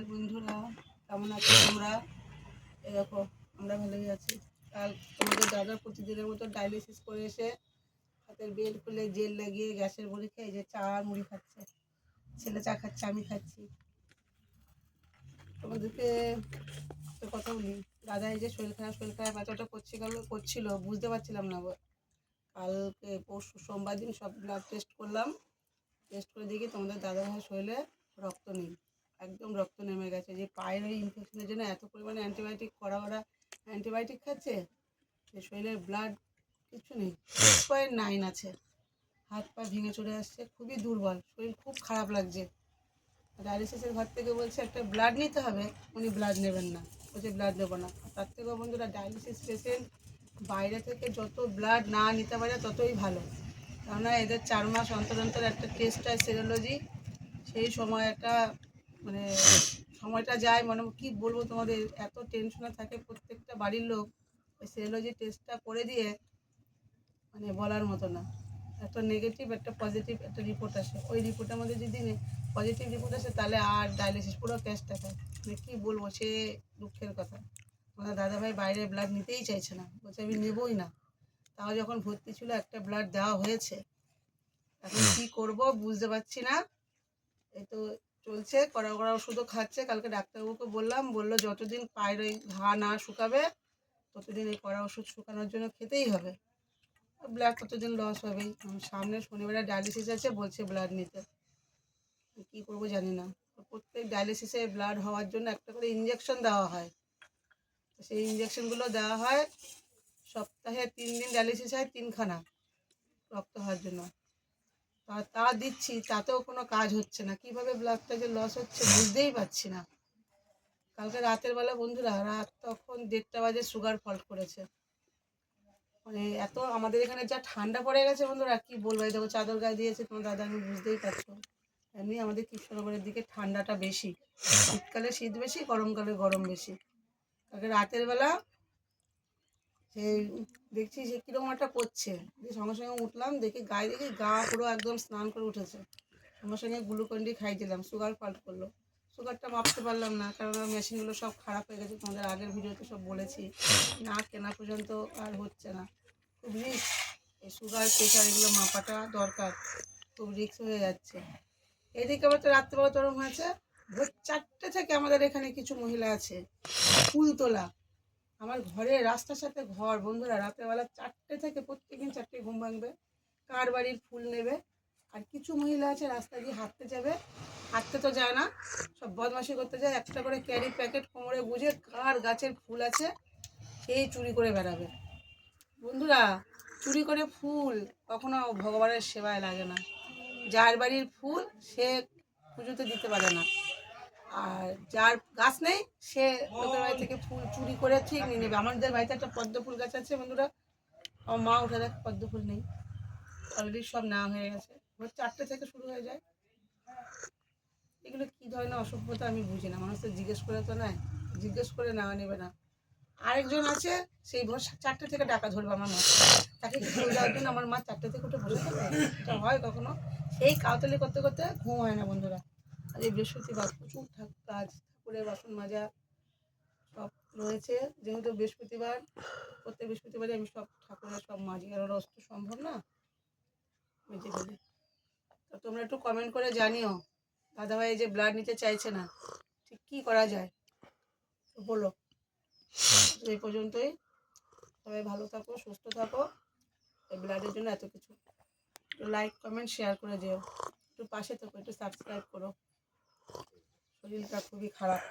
নমস্কার বন্ধুরা, কেমন আছো তোমরা? দেখো, আমরা ভালোই আছি। কাল তোমাদের দাদা প্রতিদিনের মতো ডায়ালিসিস করে এসে হাতের বেল খুলে জেল লাগিয়ে গ্যাসের বড়ি খেয়ে যে চা মুড়ি খাচ্ছে। ছেলে চা খাচ্ছে, আমি খাচ্ছি। তোমাদেরকে কথা বলি, দাদা এই যে শরীর খারাপ শরীর খারাপ, এতটা করছিল করছিল, বুঝতে পারছিলাম না কালকে পরশু সোমবার দিন সব ব্লাড টেস্ট করলাম। টেস্ট করে দেখি তোমাদের দাদা ভাই শরীরে রক্ত নেই। একদম রক্ত নেমে গেছে। যে পায়ের ওই ইনফেকশনের জন্য এত পরিমাণে অ্যান্টিবায়োটিক করা ওরা অ্যান্টিবায়োটিক খাচ্ছে? যে শরীরের ব্লাড কিছু নেই। সিক্স পয়েন্ট নাইন আছে। হাত পা ভেঙে চলে আসছে। খুবই দুর্বল। শরীর খুব খারাপ লাগছে। ডায়ালিসিসের ঘর থেকে বলছে একটা ব্লাড নিতে হবে। উনি ব্লাড নেবেন না। বলছে ব্লাড নেব না। তার থেকেও বন্ধুরা ডায়ালিসিস পেশেন্ট বাইরে থেকে যত ব্লাড না নিতে পারে ততই ভালো। কেননা এদের চার মাস অন্তর অন্তর একটা টেস্ট হয় সেরোলজি সেই সময় একটা মানে সময়টা যায় মানে কি বলব তোমাদের, এত টেনশনে থাকে প্রত্যেকটা বাড়ির লোক, ওই সেরোলজি টেস্টটা করে দিয়ে মানে বলার মতো না। একটা নেগেটিভ একটা পজিটিভ একটা রিপোর্ট আসে। ওই রিপোর্টের মধ্যে যদি পজিটিভ রিপোর্ট আসে, তাহলে আর ডায়ালিসিস পুরো ক্যাশ টাকা মানে কী বলব, সে দুঃখের কথা। আমার দাদাভাই বাইরে ব্লাড নিতেই চাইছে না। বলছে, আমি নেবই না। তাও যখন ভর্তি ছিল, একটা ব্লাড দেওয়া হয়েছে। এখন কী করব বুঝতে পারছি না। এই তো চলছে কড়া কড়া ওষুধও খাচ্ছে। কালকে ডাক্তারবাবুকে বললাম, বলল যতদিন পায়ের ওই ঘা না শুকাবে, ততদিন এই কড়া ওষুধ শুকানোর জন্য খেতেই হবে। ব্লাড ততদিন লস হবেই। সামনে শনিবারে ডায়ালিসিস আছে, বলছে ব্লাড নিতে। কী করব জানি না। প্রত্যেক ডায়ালিসিসে ব্লাড হওয়ার জন্য একটা করে ইঞ্জেকশন দেওয়া হয়। তো সেই ইঞ্জেকশনগুলো দেওয়া হয়, সপ্তাহে তিন দিন ডায়ালিসিস হয়, তিনখানা রক্ত হওয়ার জন্য। তা দিচ্ছি, তাতেও কোনো কাজ হচ্ছে না। কীভাবে ব্লাডটা যে লস হচ্ছে বুঝতেই পারছি না। কালকে রাতের বেলা বন্ধুরা, রাত তখন দেড়টা বাজে সুগার ফল্ট করেছে। মানে এত আমাদের এখানে যা ঠান্ডা পড়ে গেছে বন্ধুরা, কি বলব? এই দেখো চাদর গায়ে দিয়েছে তোমার দাদা, আমি বুঝতেই পারছ। এমনি আমাদের কৃষ্ণনগরের দিকে ঠান্ডাটা বেশি। শীতকালে শীত বেশি, গরমকালে গরম বেশি। কালকে রাতের বেলা সেই দেখছি সে কীরকম একটা করছে। দিয়ে সঙ্গে সঙ্গে উঠলাম, দেখি গায়ে, দেখি গা পুরো একদম স্নান করে উঠেছে। সঙ্গে সঙ্গে গ্লুকন্ডি খাই দিলাম, সুগার ফল্ট করল। সুগারটা মাপতে পারলাম না, কারণ মেশিনগুলো সব খারাপ হয়ে গেছে, তোমাদের আগের ভিডিওতে সব বলেছি। না কেনা পর্যন্ত আর হচ্ছে না। খুব রিস্ক এই সুগার প্রেশার এগুলো মাপাটা দরকার, খুব রিস্ক হয়ে যাচ্ছে। এদিকে আবার তো রাত্রেবেলা তরম হয়েছে, ভোর চারটে থেকে আমাদের এখানে কিছু মহিলা আছে, ফুল তোলা। আমার ঘরে রাস্তার সাথে ঘর, বন্ধুরা, রাতেরবেলা চারটে থেকে প্রত্যেকদিন চারটে ঘুম ভাঙবে। কার বাড়ির ফুল নেবে? আর কিছু মহিলা আছে, রাস্তা দিয়ে হাঁটতে যাবে। হাঁটতে তো যায় না, সব বদমাশি করতে যায়। একটা করে ক্যারি প্যাকেট কোমরে বুঝে কার গাছের ফুল আছে সেই চুরি করে বেড়াবে। বন্ধুরা, চুরি করে ফুল কখনো ভগবানের সেবায় লাগে না। যার বাড়ির ফুল সে পুজোতে দিতে পারে না। আর যার গাছ নেই, সে লোকের বাড়ি থেকে ফুল চুরি করে ঠিক নিয়ে নেবে। আমাদের বাড়িতে একটা পদ্ম ফুল গাছ আছে বন্ধুরা। আমার মা উঠে দেখ, পদ্ম ফুল নেই। অলরেডি সব নেওয়া হয়ে গেছে। ভোর চারটে থেকে শুরু হয়ে যায়। এগুলো কী ধরনের অসভ্যতা আমি বুঝি না। মানুষ তো জিজ্ঞেস করে তো নয়। জিজ্ঞেস করে নেওয়া নেবে না। আরেকজন আছে, সেই ভোর চারটে থেকে ডাকা ধরবে আমার মা। তাকে দেওয়ার জন্য আমার মা চারটে থেকে উঠে বসে থাকে। এটা হয় কখনো। এই কাউতালি করতে করতে ঘুম হয় না বন্ধুরা। আর এই বৃহস্পতিবার প্রচুর কাজ, ঠাকুরের বাসন মাজা সব রয়েছে। যেহেতু বৃহস্পতিবার, প্রত্যেক বৃহস্পতিবারে আমি সব ঠাকুরের সব আর ওরা অস্ত সম্ভব না। তো তোমরা একটু কমেন্ট করে জানিও। দাদাভাই এই যে ব্লাড নিতে চাইছে না, ঠিক কী করা যায়? তো বলো। এই পর্যন্তই। সবাই ভালো থাকো, সুস্থ থাকো। এই ব্লাডের জন্য এত কিছু। লাইক কমেন্ট শেয়ার করে যেও একটু পাশে থাকো, একটু সাবস্ক্রাইব করো। শরীরটা খুবই খারাপ।